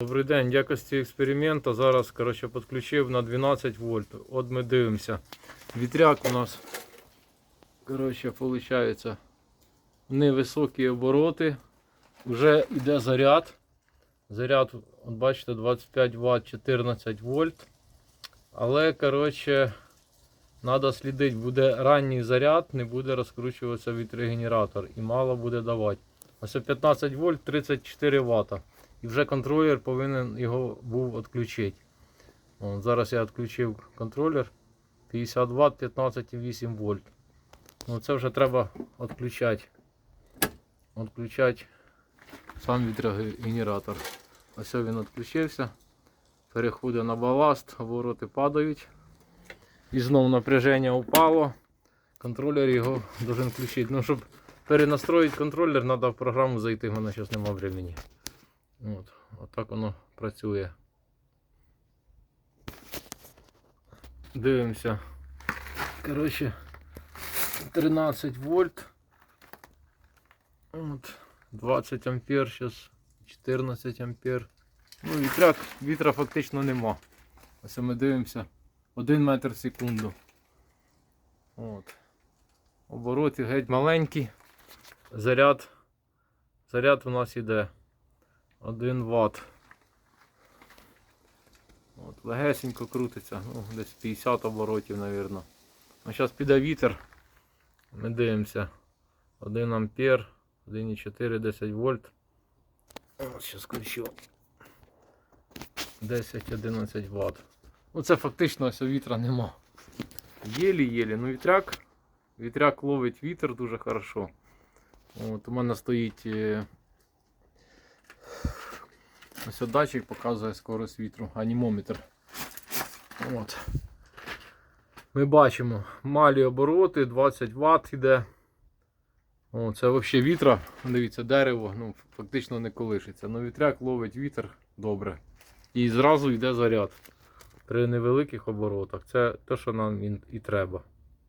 Добрий день, якості експерименту зараз коротше, підключив на 12 вольт. От ми дивимося. Вітряк у нас коротше, виходить, невисокі обороти. Вже йде заряд. Заряд, от бачите, 25 Вт, 14 вольт. Але коротше, треба слідити, буде ранній заряд, не буде розкручуватися вітрогенератор і мало буде давати. Ось 15 вольт 34 Вт. І вже контролер повинен його був відключити. От, зараз я відключив контролер 50 Вт 15,8 вольт. Ну це вже треба відключати. Відключати сам вітрогенератор. Ось він відключився. Переходить на баласт, обороти падають. І знову напряження упало. Контролер його должен включити. Ну, щоб перенастроїти контролер, треба в програму зайти, в мене зараз немає времени. От, отак воно працює. Дивимося. Коротше, 13 вольт. От, 20 ампер, зараз 14 ампер. Ну, вітряк, вітра фактично нема. Ось ми дивимося 1 метр в секунду. От. Обороти геть маленькі. Заряд. Заряд у нас іде 1 Вт. От, легесенько крутиться, ну, десь 50 оборотів, мабуть. Ну, зараз піде вітер. Ми дивимося. 1 ампер, 1,4, 10 вольт. Зараз включу. 10-11 Вт. Ну це фактично ось вітра нема. Єлі-єлі. Ну вітряк. Вітряк ловить вітер дуже хорошо. От, у мене стоїть е, ось от датчик показує скорость вітру, анімометр. От. Ми бачимо малі обороти, 20 Вт йде. О, це взагалі вітра. Дивіться, дерево ну, фактично не колишиться. Ну вітряк ловить вітер добре. І зразу йде заряд при невеликих оборотах. Це те, що нам і- треба.